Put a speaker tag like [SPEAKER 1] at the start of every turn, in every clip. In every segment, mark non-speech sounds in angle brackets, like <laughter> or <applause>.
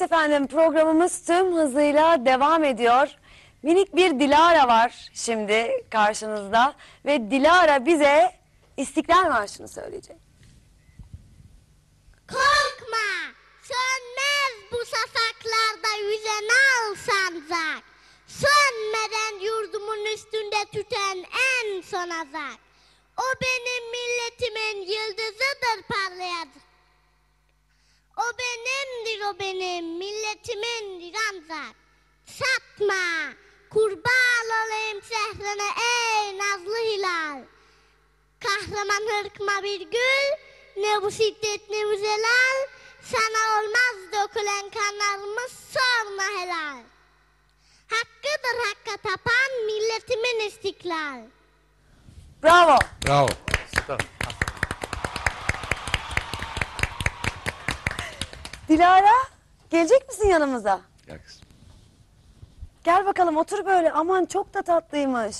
[SPEAKER 1] Evet efendim programımız tüm hızıyla devam ediyor. Minik bir Dilara var şimdi karşınızda ve Dilara bize İstiklal Marşı'nı söyleyecek.
[SPEAKER 2] Korkma, sönmez bu safaklarda yüzen al sancak. Sönmeden yurdumun üstünde tüten en son azak. O benim milletimin yıldızıdır parlayacak. O benimdir o benim milletimindir ancak. Satma, kurban olayım sehrine ey nazlı hilal. Kahraman hırkma bir gül, ne bu şiddet ne bu zelal. Sana olmaz dökülen kanlarımız sorma helal. Hakkıdır hakka tapan milletimin istiklal.
[SPEAKER 1] Bravo.
[SPEAKER 3] Bravo.
[SPEAKER 1] Dilara gelecek misin yanımıza?
[SPEAKER 3] Gel kızım.
[SPEAKER 1] Gel bakalım otur böyle. Aman çok da tatlıymış.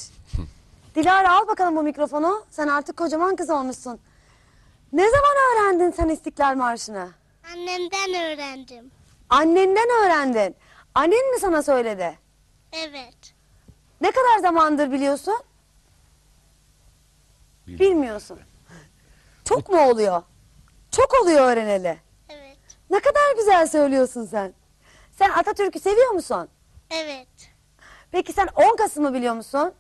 [SPEAKER 1] Dilara al bakalım bu mikrofonu. Sen artık kocaman kız olmuşsun. Ne zaman öğrendin sen İstiklal Marşı'nı?
[SPEAKER 2] Annemden öğrendim.
[SPEAKER 1] Annenden öğrendin. Annen mi sana söyledi?
[SPEAKER 2] Evet.
[SPEAKER 1] Ne kadar zamandır biliyorsun?
[SPEAKER 3] Bil-
[SPEAKER 1] Bilmiyorsun. Çok mu oluyor? Çok oluyor öğreneli. Ne kadar güzel söylüyorsun sen. Sen Atatürk'ü seviyor musun?
[SPEAKER 2] Evet.
[SPEAKER 1] Peki sen 10 Kasım'ı biliyor musun?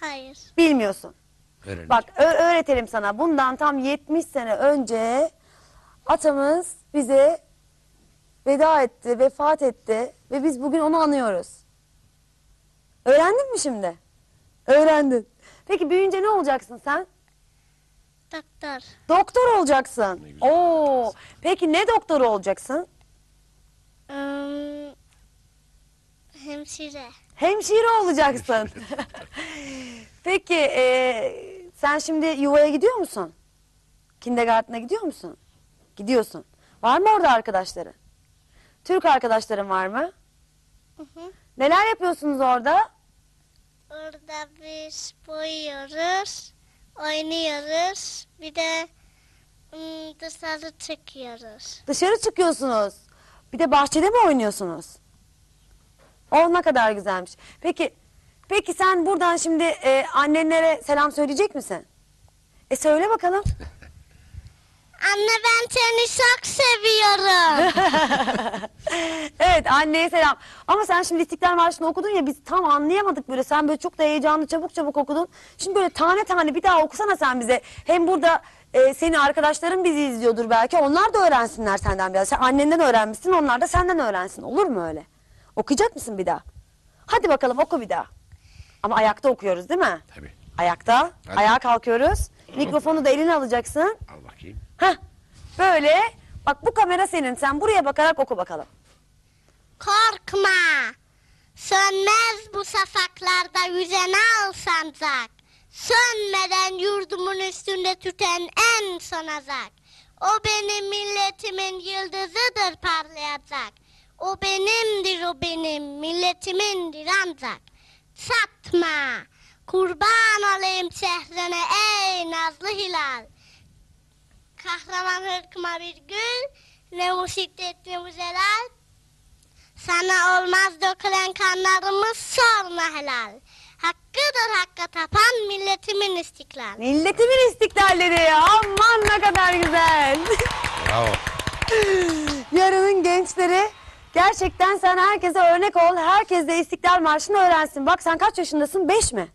[SPEAKER 2] Hayır.
[SPEAKER 1] Bilmiyorsun.
[SPEAKER 3] Öğrenci.
[SPEAKER 1] Bak ö- öğretelim sana. Bundan tam 70 sene önce atamız bize veda etti, vefat etti ve biz bugün onu anıyoruz. Öğrendin mi şimdi? Öğrendin. Peki büyüyünce ne olacaksın sen?
[SPEAKER 2] Doktor.
[SPEAKER 1] Doktor olacaksın.
[SPEAKER 3] Güzel.
[SPEAKER 1] Oo. Peki ne doktoru olacaksın?
[SPEAKER 2] Im, hemşire.
[SPEAKER 1] Hemşire olacaksın. <laughs> Peki e, sen şimdi yuvaya gidiyor musun? Kindergarten'a gidiyor musun? Gidiyorsun. Var mı orada arkadaşların? Türk arkadaşların var mı?
[SPEAKER 2] Hı hı.
[SPEAKER 1] Neler yapıyorsunuz orada?
[SPEAKER 2] Orada biz boyuyoruz, oynuyoruz. Bir de ım, dışarı çıkıyoruz.
[SPEAKER 1] Dışarı çıkıyorsunuz. Bir de bahçede mi oynuyorsunuz? O ne kadar güzelmiş. Peki, peki sen buradan şimdi e, annenlere selam söyleyecek misin? E söyle bakalım. <laughs>
[SPEAKER 2] Anne ben seni çok seviyorum.
[SPEAKER 1] Anneye selam. Ama sen şimdi İstiklal Marşı'nı okudun ya biz tam anlayamadık böyle. Sen böyle çok da heyecanlı çabuk çabuk okudun. Şimdi böyle tane tane bir daha okusana sen bize. Hem burada e, seni arkadaşların bizi izliyordur belki. Onlar da öğrensinler senden biraz. Sen annenden öğrenmişsin onlar da senden öğrensin. Olur mu öyle? Okuyacak mısın bir daha? Hadi bakalım oku bir daha. Ama ayakta okuyoruz değil mi?
[SPEAKER 3] Tabii.
[SPEAKER 1] Ayakta.
[SPEAKER 3] Hadi.
[SPEAKER 1] Ayağa kalkıyoruz. Mikrofonu da eline alacaksın.
[SPEAKER 3] Al bakayım.
[SPEAKER 1] Heh. Böyle. Bak bu kamera senin. Sen buraya bakarak oku bakalım.
[SPEAKER 2] Korkma. Sönmez bu safaklarda yüzen al sancak. Sönmeden yurdumun üstünde tüten en son azak. O benim milletimin yıldızıdır parlayacak. O benimdir o benim milletimindir ancak. Satma. Kurban olayım şehrine ey nazlı hilal. Kahraman hırkma bir gül. Ne bu şiddet ne bu zelal. Sana olmaz dökülen kanlarımız sorma helal. Hakkıdır hakka tapan milletimin istiklal.
[SPEAKER 1] Milletimin istiklalleri. Aman ne kadar güzel.
[SPEAKER 3] Bravo. <laughs>
[SPEAKER 1] Yarının gençleri gerçekten sen herkese örnek ol. Herkes de İstiklal Marşı'nı öğrensin. Bak sen kaç yaşındasın? Beş mi?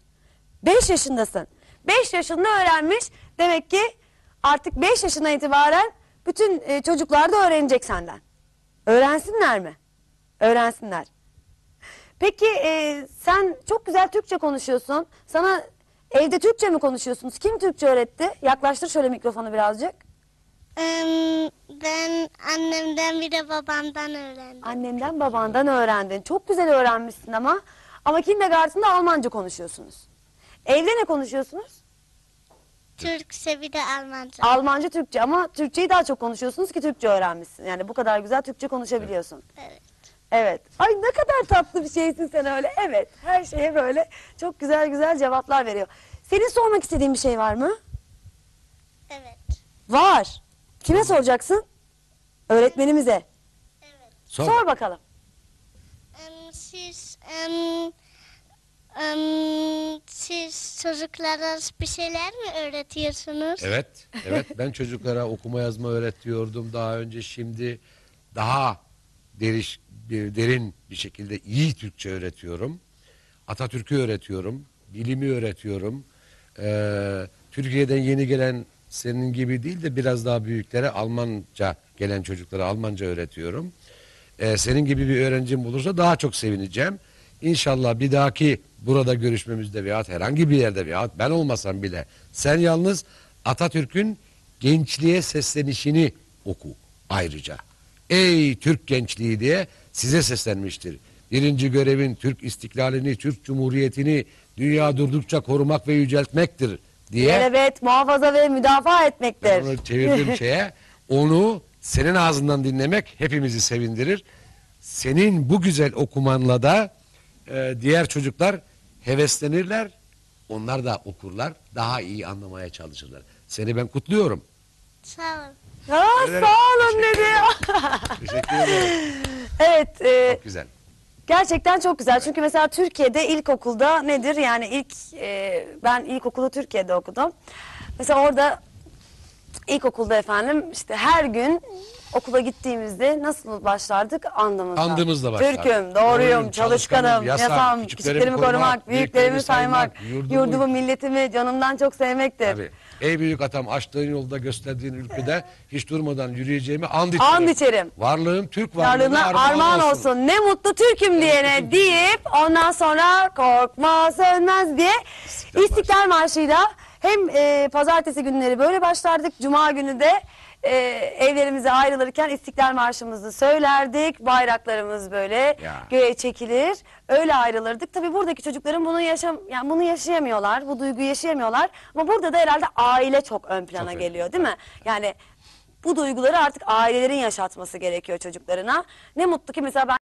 [SPEAKER 1] Beş yaşındasın. Beş yaşında öğrenmiş. Demek ki artık beş yaşına itibaren bütün e, çocuklar da öğrenecek senden. Öğrensinler mi? Öğrensinler. Peki e, sen çok güzel Türkçe konuşuyorsun. Sana evde Türkçe mi konuşuyorsunuz? Kim Türkçe öğretti? Yaklaştır şöyle mikrofonu birazcık.
[SPEAKER 2] Em, ben annemden bir de babamdan öğrendim.
[SPEAKER 1] Annenden babandan öğrendin. Çok güzel öğrenmişsin ama. Ama kindergarten'da Almanca konuşuyorsunuz. Evde ne konuşuyorsunuz?
[SPEAKER 2] Türkçe bir de Almanca.
[SPEAKER 1] Almanca, Türkçe ama Türkçeyi daha çok konuşuyorsunuz ki Türkçe öğrenmişsin. Yani bu kadar güzel Türkçe konuşabiliyorsun.
[SPEAKER 2] Evet.
[SPEAKER 1] Evet. Ay ne kadar tatlı bir şeysin sen öyle. Evet. Her şeye böyle çok güzel güzel cevaplar veriyor. Senin sormak istediğin bir şey var mı?
[SPEAKER 2] Evet.
[SPEAKER 1] Var. Kime soracaksın? Öğretmenimize.
[SPEAKER 2] Evet.
[SPEAKER 3] Sor.
[SPEAKER 1] Sor bakalım.
[SPEAKER 2] Em, siz em, em, siz çocuklara bir şeyler mi öğretiyorsunuz?
[SPEAKER 3] Evet, evet. Ben çocuklara okuma yazma öğretiyordum daha önce. Şimdi daha deriş, bir- derin bir şekilde iyi Türkçe öğretiyorum. Atatürk'ü öğretiyorum. Bilimi öğretiyorum. Ee, Türkiye'den yeni gelen senin gibi değil de biraz daha büyüklere Almanca gelen çocuklara Almanca öğretiyorum. Ee, senin gibi bir öğrencim bulursa daha çok sevineceğim. İnşallah bir dahaki burada görüşmemizde veyahut herhangi bir yerde veyahut ben olmasam bile sen yalnız Atatürk'ün gençliğe seslenişini oku ayrıca. Ey Türk gençliği diye size seslenmiştir. Birinci görevin Türk istiklalini, Türk Cumhuriyeti'ni dünya durdukça korumak ve yüceltmektir diye
[SPEAKER 1] Evet muhafaza ve müdafaa etmektir.
[SPEAKER 3] ben onu çevirdim <laughs> şeye. Onu senin ağzından dinlemek hepimizi sevindirir. Senin bu güzel okumanla da e, diğer çocuklar heveslenirler. Onlar da okurlar. Daha iyi anlamaya çalışırlar. Seni ben kutluyorum.
[SPEAKER 2] Sağ olun.
[SPEAKER 1] Aa,
[SPEAKER 3] Ederim.
[SPEAKER 1] sağ olun dedi. <laughs>
[SPEAKER 3] Teşekkür ederim.
[SPEAKER 1] evet e,
[SPEAKER 3] Çok güzel.
[SPEAKER 1] gerçekten çok güzel. Çünkü mesela Türkiye'de ilkokulda nedir? Yani ilk e, ben ilkokulu Türkiye'de okudum. Mesela orada ilkokulda efendim işte her gün okula gittiğimizde nasıl başlardık? Andımızla.
[SPEAKER 3] Andımızla başlardık.
[SPEAKER 1] Türk'üm, doğruyum,
[SPEAKER 3] Doğruyum,
[SPEAKER 1] çalışkanım,
[SPEAKER 3] çalışkanım,
[SPEAKER 1] yasam,
[SPEAKER 3] yasam,
[SPEAKER 1] küçüklerimi, korumak, büyüklerimi saymak, yurdumu,
[SPEAKER 3] yurdumu-
[SPEAKER 1] milletimi canımdan çok sevmektir.
[SPEAKER 3] Tabii. Ey büyük atam açtığın yolda gösterdiğin ülkede hiç durmadan yürüyeceğimi and içerim.
[SPEAKER 1] And içerim.
[SPEAKER 3] Varlığım Türk varlığına
[SPEAKER 1] Varlığına
[SPEAKER 3] armağan, olsun.
[SPEAKER 1] Ne mutlu Türk'üm diyene deyip ondan sonra korkma sönmez diye
[SPEAKER 3] İstiklal
[SPEAKER 1] İstiklal Marşı'yla hem e, pazartesi günleri böyle başlardık. Cuma günü de e, evlerimize ayrılırken İstiklal Marşımızı söylerdik. Bayraklarımız böyle göğe çekilir. Öyle ayrılırdık. Tabii buradaki çocukların bunu yaşam yani bunu yaşayamıyorlar. Bu duyguyu yaşayamıyorlar. Ama burada da herhalde aile çok ön plana
[SPEAKER 3] Çok ön
[SPEAKER 1] geliyor değil mi? Yani bu duyguları artık ailelerin yaşatması gerekiyor çocuklarına. Ne mutlu ki mesela ben